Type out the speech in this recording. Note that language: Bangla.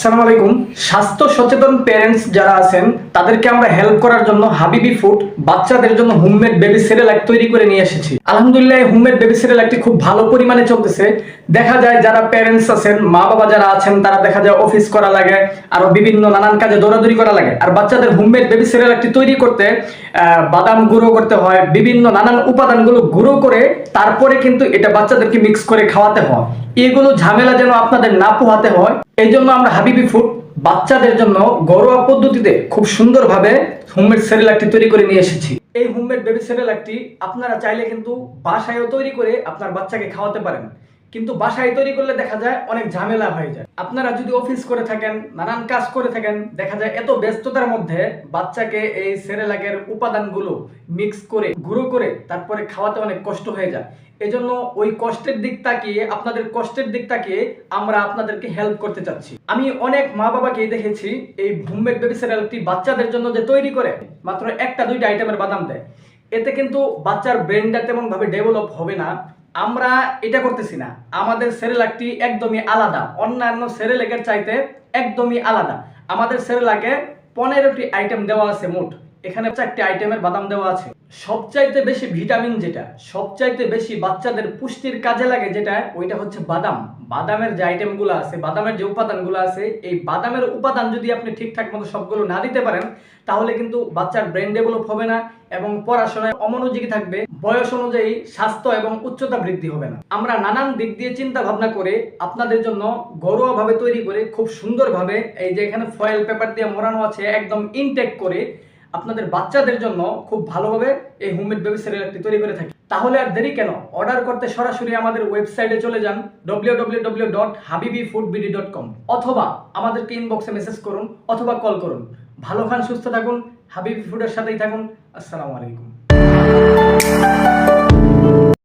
আসসালামু আলাইকুম। স্বাস্থ্য সচেতন প্যারেন্টস যারা আছেন, তাদেরকে আমরা হেল্প করার জন্য হাবিবি ফুড বাচ্চাদের জন্য হোমমেড বেবি সিরিয়াল তৈরি করে নিয়ে এসেছি। আলহামদুলিল্লাহ হোমমেড বেবি সিরিয়াল একটি খুব ভালো পরিমাণে চলতেছে। দেখা যায় যারা প্যারেন্টস আছেন মা বাবা যারা আছেন, তারা দেখা যায় অফিস করা লাগে, আরও বিভিন্ন নানান কাজে দৌড়াদৌড়ি করা লাগে। আর বাচ্চাদের হোমমেড বেবি সিরিয়াল একটি তৈরি করতে বাদাম গুঁড়ো করতে হয়, বিভিন্ন নানান উপাদানগুলো গুঁড়ো করে তারপরে কিন্তু এটা বাচ্চাদেরকে মিক্স করে খাওয়াতে হয়। এগুলো ঝামেলা যেন আপনাদের না পোহাতে হয়। এই জন্য আমরা হাবিবি ফুড বাচ্চাদের জন্য ঘরোয়া পদ্ধতিতে খুব সুন্দরভাবে হোমমেড সেরেলাকটি তৈরি করে নিয়ে এসেছি। এই হোমমেড বেবি সেরেলাকটি আপনারা চাইলে কিন্তু বাসায়ও তৈরি করে আপনার বাচ্চাকে খাওয়াতে পারেন। কিন্তু বাসায় তৈরি করলে দেখা যায় অনেক ঝামেলা হয়ে যায়। আপনারা যদি অফিস করে থাকেন, নানান কাজ করে থাকেন, দেখা যায় এত ব্যস্ততার মধ্যে বাচ্চাকে এই সেরেলাকের উপাদানগুলো মিক্স করে, গুঁড়ো করে তারপরে খাওয়াতে অনেক কষ্ট হয়ে যায়। এজন্য ওই কষ্টের দিক তাকিয়ে, আপনাদের কষ্টের দিক তাকিয়ে আমরা আপনাদেরকে হেল্প করতে চাচ্ছি। আমি অনেক মা বাবাকে দেখেছি এই হোমমেড বেবি সিরিয়ালটি বাচ্চাদের জন্য যে তৈরি করে, মাত্র একটা দুইটা আইটেমের বাদাম দেয়। এতে কিন্তু বাচ্চার ব্রেনটা তেমন ভাবে ডেভেলপ হবে না। আমরা এটা করতেছি না। আমাদের সেরেলাকটি একদমই আলাদা। অন্যান্য সেরেলেকের চাইতে একদমই আলাদা। আমাদের সেরেলাকে পনেরোটি আইটেম দেওয়া আছে মোট। এখানে চারটি আইটেমের বাদাম দেওয়া আছে। সবচাইতে বেশি ভিটামিন যেটা, সবচাইতে বেশি বাচ্চাদের পুষ্টির কাজে লাগে যেটা, ওইটা হচ্ছে বাদাম। বাদামের যে আইটেমগুলো আছে, বাদামের যে উপাদানগুলো আছে, এই বাদামের উপাদান যদি আপনি ঠিকঠাক মতো সবগুলো না দিতে পারেন, তাহলে কিন্তু বাচ্চার ব্রেন ডেভেলপ হবে না এবং পড়াশোনায় অমনোযোগী থাকবে, বয়স অনুযায়ী স্বাস্থ্য এবং উচ্চতা বৃদ্ধি হবে না। আমরা নানান দিক দিয়ে চিন্তা ভাবনা করে আপনাদের জন্য ঘরোয়াভাবে তৈরি করে খুব সুন্দরভাবে এই যে এখানে ফয়েল পেপার দিয়ে মোড়ানো আছে, একদম ইনটেক করে আপনাদের বাচ্চাদের জন্য খুব ভালোভাবে এই হোমমেড বেবি সিরিয়ালটি তৈরি করে থাকি। তাহলে আর দেরি কেন? অর্ডার করতে সরাসরি আমাদের ওয়েবসাইটে চলে যান www.habibifoodbd.com অথবা আমাদেরকে ইনবক্সে মেসেজ করুন অথবা কল করুন। ভালো খান, সুস্থ থাকুন হাবিবি ফুডের সাথেই থাকুন। আসসালামু আলাইকুম।